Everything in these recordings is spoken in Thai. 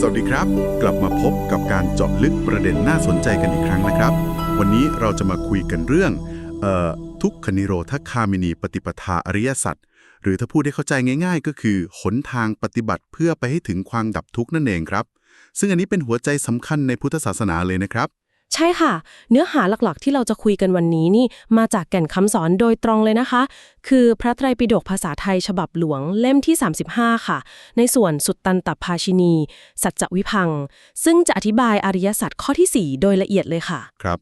สวัสดีครับ กลับมาพบกับการเจาะลึกประเด็นน่าสนใจกันอีกครั้งนะครับ วันนี้เราจะมาคุยกันเรื่องออทุกขนิโรธคามินีปฏิปทาอริยสัจหรือถ้าพูดให้เข้าใจง่าย ๆ ก็คือหนทางปฏิบัติเพื่อไปให้ถึงความดับทุกข์นั่นเองครับ ซึ่งอันนี้เป็นหัวใจสำคัญในพุทธศาสนาเลยนะครับ ใช่ค่ะ เนื้อหาหลักๆ ที่เราจะคุยกันวันนี้นี่มาจากแก่นคำสอนโดยตรงเลยนะคะ คือพระไตรปิฎกภาษาไทยฉบับหลวงเล่มที่ 35 ค่ะ ในส่วนสุตตันตภาชินี สัจจวิพัง ซึ่งจะอธิบายอริยสัจข้อที่ 4 โดยละเอียดเลยค่ะ ครับ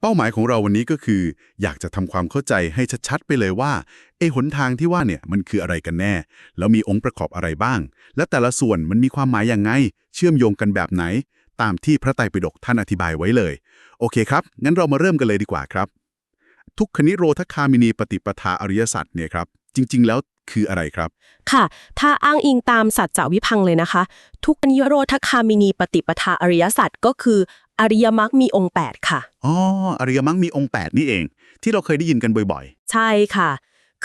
เป้าหมายของเราวันนี้ก็คือ อยากจะทำความเข้าใจให้ชัดๆ ไปเลยว่าไอ้หนทางที่ว่าเนี่ยมันคืออะไรกันแน่ แล้วมีองค์ประกอบอะไรบ้าง และแต่ละส่วนมันมีความหมายอย่างไง เชื่อมโยงกันแบบไหน ตามที่พระไตรปิฎกท่านอธิบายไว้เลย โอเคครับ งั้นเรามาเริ่มกันเลยดีกว่าครับ ทุกขนิโรธคามินีปฏิปทาอริยสัจเนี่ยครับ จริง ๆ แล้วคืออะไรครับ ค่ะ ถ้าอ้างอิงตามสัจจวิพังค์เลยนะคะ ทุกนิโรธคามินีปฏิปทาอริยสัจก็คืออริยมรรคมีองค์ 8 ค่ะ อ๋อ อริยมรรคมีองค์ 8 นี่เอง ที่เราเคยได้ยินกันบ่อยใช่ค่ะ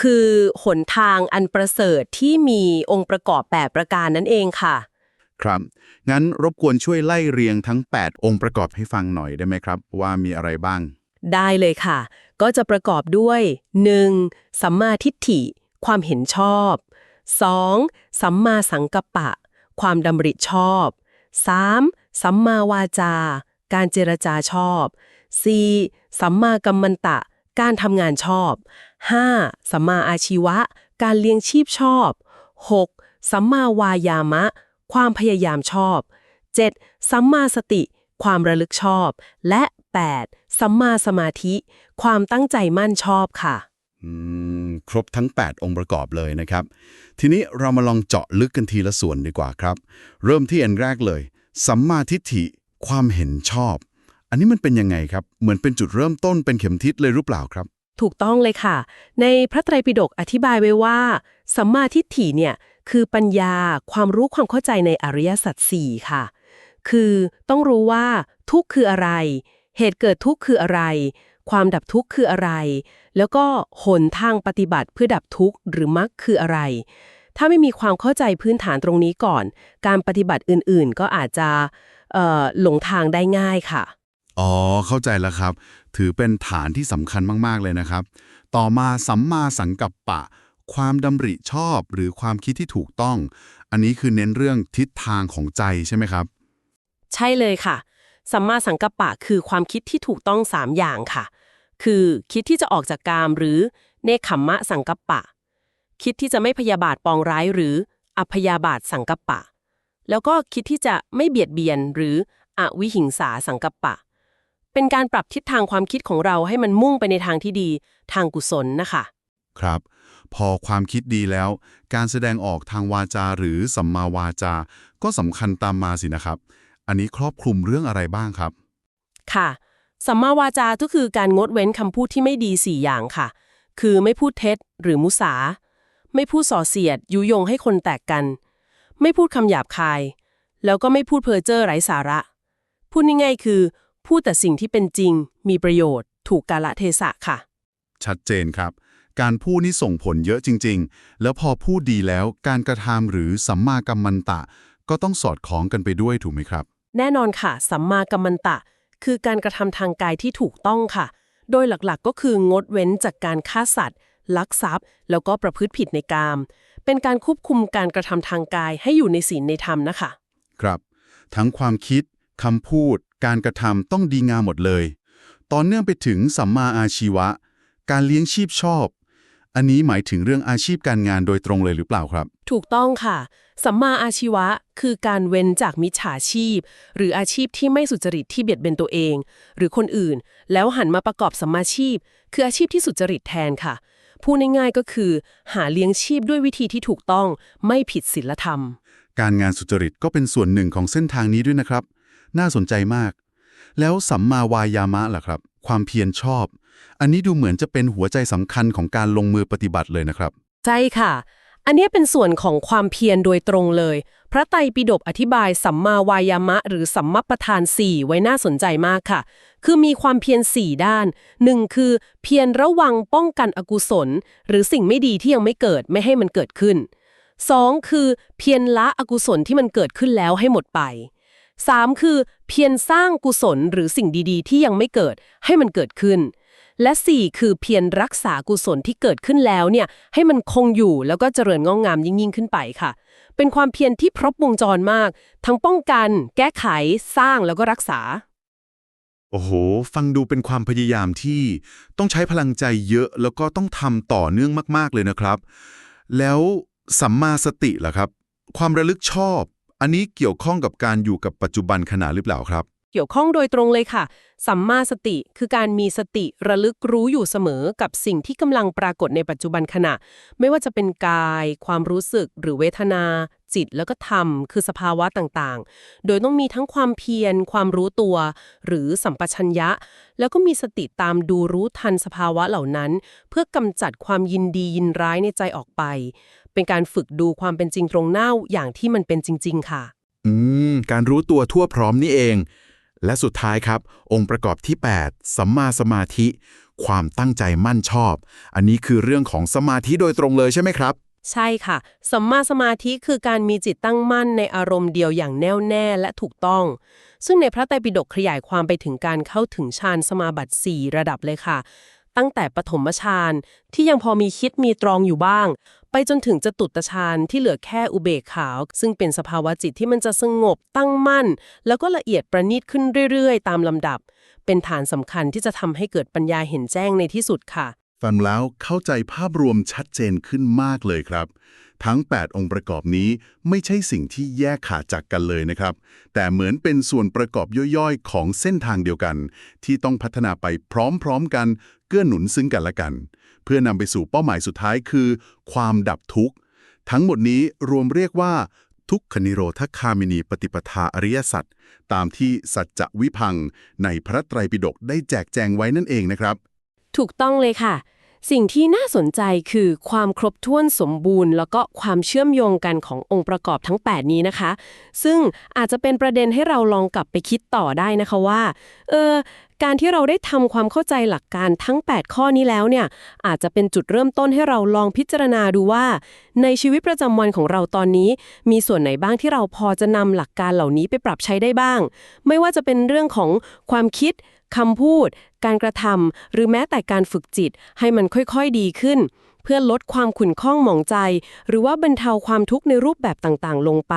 คือหนทางอันประเสริฐที่มีองค์ประกอบ 8 ประการนั่นเองค่ะๆ ครับ งั้นรบกวนช่วยไล่เรียงทั้ง 8 องค์ประกอบให้ฟังหน่อยได้ไหมครับ ว่ามีอะไรบ้าง ได้เลยค่ะ ก็จะประกอบด้วย 1. สัมมาทิฏฐิ ความเห็นชอบ 2. สัมมาสังกัปปะ ความดำริชอบ 3. สัมมาวาจา การเจรจาชอบ 4. สัมมากัมมันตะ การทำงานชอบ 5. สัมมาอาชีวะ การเลี้ยงชีพชอบ 6. สัมมาวายามะ ความพยายามชอบ 7. สัมมาสติ ความระลึกชอบ และ 8. สัมมาสมาธิ ความตั้งใจมั่นชอบค่ะอืมครบทั้ง 8 องค์ประกอบเลยนะครับ ทีนี้เรามาลองเจาะลึกกันทีละส่วนดีกว่าครับ เริ่มที่อันแรกเลย สัมมาทิฏฐิ ความเห็นชอบ อันนี้มันเป็นยังไงครับ เหมือนเป็นจุดเริ่มต้นเป็นเข็มทิศเลยหรือเปล่าครับ ถูกต้องเลยค่ะ ในพระไตรปิฎกอธิบายไว้ว่า สัมมาทิฏฐิเนี่ยคือปัญญาความรู้ความเข้าใจในอริยสัจสี่ค่ะ คือต้องรู้ว่าทุกข์คืออะไร เหตุเกิดทุกข์คืออะไร ความดับทุกข์คืออะไร แล้วก็หนทางปฏิบัติเพื่อดับทุกข์หรือมรรคคืออะไร ถ้าไม่มีความเข้าใจพื้นฐานตรงนี้ก่อน การปฏิบัติอื่นๆ ก็อาจจะหลงทางได้ง่ายค่ะ อ๋อ เข้าใจแล้วครับ ถือเป็นฐานที่สำคัญมากๆเลยนะครับ ต่อมาสัมมาสังกัปปะ ความดำริชอบหรือความคิดที่ถูกต้อง อันนี้คือเน้นเรื่องทิศทางของใจใช่ไหมครับ ใช่เลยค่ะ สัมมาสังกัปปะคือความคิดที่ถูกต้อง 3 อย่างค่ะ คือคิดที่จะออกจากกามหรือเนคขมมะสังกัปปะ คิดที่จะไม่พยาบาทปองร้ายหรืออพยาบาทสังกัปปะ แล้วก็คิดที่จะไม่เบียดเบียนหรืออวิหิงสาสังกัปปะ เป็นการปรับทิศทางความคิดของเราให้มันมุ่งไปในทางที่ดีทางกุศลนะคะ ครับ พอความคิดดีแล้ว การแสดงออกทางวาจาหรือสัมมาวาจา ก็สำคัญตามมาสินะครับ อันนี้ครอบคลุมเรื่องอะไรบ้างครับ ค่ะ สัมมาวาจาก็คือการงดเว้นคำพูดที่ไม่ดี 4 อย่างค่ะ คือไม่พูดเท็จหรือมุสา ไม่พูดส่อเสียด ยุยงให้คนแตกกัน ไม่พูดคำหยาบคาย แล้วก็ไม่พูดเพ้อเจ้อไร้สาระ พูดง่ายๆคือ พูดแต่สิ่งที่เป็นจริง มีประโยชน์ ถูกกาลเทศะค่ะ ชัดเจนครับ การพูดนี่ส่งผลเยอะจริง ๆ แล้วพอพูดดีแล้วการกระทำหรือสัมมากัมมันตะ ก็ต้องสอดคล้องกันไปด้วยถูกไหมครับ แน่นอนค่ะ สัมมากัมมันตะ คือการกระทำทางกายที่ถูกต้องค่ะ โดยหลักๆก็คืองดเว้นจากการฆ่าสัตว์ ลักทรัพย์ แล้วก็ประพฤติผิดในกาม เป็นการควบคุมการกระทำทางกายให้อยู่ในศีลในธรรมนะคะ ครับ ทั้งความคิดคำพูด การกระทำต้องดีงามหมดเลย ตอนเนื่องไปถึงสัมมาอาชีวะ การเลี้ยงชีพชอบ อันนี้หมายถึงเรื่องอาชีพการงานโดยตรงเลยหรือเปล่าครับ ถูกต้องค่ะ สัมมาอาชีวะคือการเว้นจากมิจฉาชีพ หรืออาชีพที่ไม่สุจริตที่เบียดเบียนตัวเอง หรือคนอื่น แล้วหันมาประกอบสัมมาชีพ คืออาชีพที่สุจริตแทนค่ะ พูดง่ายๆก็คือ หาเลี้ยงชีพด้วยวิธีที่ถูกต้องไม่ผิดศีลธรรม การงานสุจริตก็เป็นส่วนหนึ่งของเส้นทางนี้ด้วยนะครับ น่าสนใจมาก แล้วสัมมาวายามะล่ะครับ ความเพียรชอบ อันนี้ดูเหมือนจะเป็นหัวใจสำคัญของการลงมือปฏิบัติเลยนะครับ ใช่ค่ะ อันนี้เป็นส่วนของความเพียรโดยตรงเลย พระไตรปิฎกอธิบายสัมมาวายามะ หรือสัมมัปทาน 4 ไว้น่าสนใจมากค่ะ คือมีความเพียร 4 ด้าน 1. คือ เพียรระวังป้องกันอกุศล หรือสิ่งไม่ดีที่ยังไม่เกิดไม่ให้มันเกิดขึ้น 2. คือ เพียรละอกุศลที่มันเกิดขึ้นแล้วให้หมดไป 3 คือ เพียรสร้างกุศลหรือสิ่งดีๆ ที่ยังไม่เกิดให้มันเกิดขึ้น และ 4 คือเพียรรักษากุศลที่เกิดขึ้นแล้วเนี่ยให้มันคงอยู่แล้วก็เจริญงอกงามยิ่งยิ่งขึ้นไปค่ะ เป็นความเพียรที่ครบวงจรมาก ทั้งป้องกัน แก้ไข สร้างแล้วก็รักษา โอ้โห ฟังดูเป็นความพยายามที่ต้องใช้พลังใจเยอะแล้วก็ต้องทำต่อเนื่องมาก ๆ เลยนะครับ แล้วสัมมาสติล่ะครับ ความระลึกชอบ อันนี้เกี่ยวข้องกับการอยู่กับปัจจุบันขณะหรือเปล่าครับ กี่ยวข้องโดยตรงเลยค่ะ สัมมาสติคือการมีสติระลึกรู้อยู่เสมอกับสิ่งที่กำลังปรากฏในปัจจุบันขณะ ไม่ว่าจะเป็นกาย ความรู้สึก หรือเวทนา จิตแล้วก็ธรรม คือสภาวะต่างๆ โดยต้องมีทั้งความเพียร ความรู้ตัว หรือสัมปชัญญะ แล้วก็มีสติตามดูรู้ทันสภาวะเหล่านั้น เพื่อกำจัดความยินดียินร้ายในใจออกไป เป็นการฝึกดูความเป็นจริงตรงหน้าอย่างที่มันเป็นจริง ๆ ค่ะ อืม การรู้ตัวทั่วพร้อมนี่เอง และสุดท้ายครับ องค์ประกอบที่ 8 สัมมาสมาธิ ความตั้งใจมั่นชอบ อันนี้คือเรื่องของสมาธิโดยตรงเลยใช่ไหมครับ ใช่ค่ะสัมมาสมาธิคือการมีจิตตั้งมั่นในอารมณ์เดียวอย่างแน่วแน่และถูกต้อง ซึ่งในพระไตรปิฎกขยายความไปถึงการเข้าถึงฌานสมาบัติ 4 ระดับเลยค่ะ ตั้งแต่ปฐมฌานที่ยังพอมีคิดมีตรองอยู่บ้าง ไปจนถึงจตุตฌานที่เหลือแค่อุเบกขาว ซึ่งเป็นสภาวะจิตที่มันจะสงบตั้งมั่น แล้วก็ละเอียดประณีตขึ้นเรื่อยๆ ตามลำดับ เป็นฐานสำคัญที่จะทำให้เกิดปัญญาเห็นแจ้งในที่สุดค่ะฟังแล้วเข้าใจภาพรวมชัดเจนขึ้นมากเลยครับ ทั้ง 8 องค์ประกอบนี้ไม่ใช่สิ่งที่แยกขาดจากกันเลยนะครับ แต่เหมือนเป็นส่วนประกอบย่อยๆ ของเส้นทางเดียวกัน ที่ต้องพัฒนาไปพร้อมๆกัน เกื้อหนุนซึ่งกันและกัน เพื่อนำไปสู่เป้าหมายสุดท้ายคือ ความดับทุกข์ ทั้งหมดนี้รวมเรียกว่า ทุกขนิโรธคามินีปฏิปทาอริยสัจตามที่สัจจวิพังในพระไตรปิฎกได้แจกแจงไว้นั่นเองนะครับ ถูกต้องเลยค่ะ สิ่งที่น่าสนใจคือความครบถ้วนสมบูรณ์ แล้วก็ความเชื่อมโยงกันขององค์ประกอบทั้ง 8 นี้นะคะ ซึ่งอาจจะเป็นประเด็นให้เราลองกลับไปคิดต่อได้นะคะว่า เออ การที่เราได้ทำความเข้าใจหลักการทั้ง 8 ข้อนี้แล้วเนี่ยอาจจะเป็นจุดเริ่มต้นให้เราลองพิจารณาดูว่า ในชีวิตประจำวันของเราตอนนี้ มีส่วนไหนบ้างที่เราพอจะนำหลักการเหล่านี้ไปปรับใช้ได้บ้าง ไม่ว่าจะเป็นเรื่องของความคิดคำพูด การกระทำหรือแม้แต่การฝึกจิตให้มันค่อยๆดีขึ้น เพื่อลดความขุ่นข้องหมองใจ หรือว่าบรรเทาความทุกข์ในรูปแบบต่างๆ ลงไป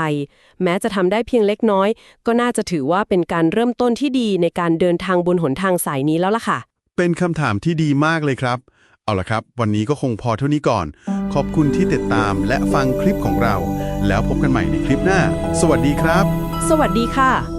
แม้จะทำได้เพียงเล็กน้อย ก็น่าจะถือว่าเป็นการเริ่มต้นที่ดีในการเดินทางบนหนทางสายนี้แล้วล่ะค่ะ เป็นคำถามที่ดีมากเลยครับ เอาละครับ วันนี้ก็คงพอเท่านี้ก่อน ขอบคุณที่ติดตามและฟังคลิปของเรา แล้วพบกันใหม่ในคลิปหน้า สวัสดีครับ สวัสดีค่ะ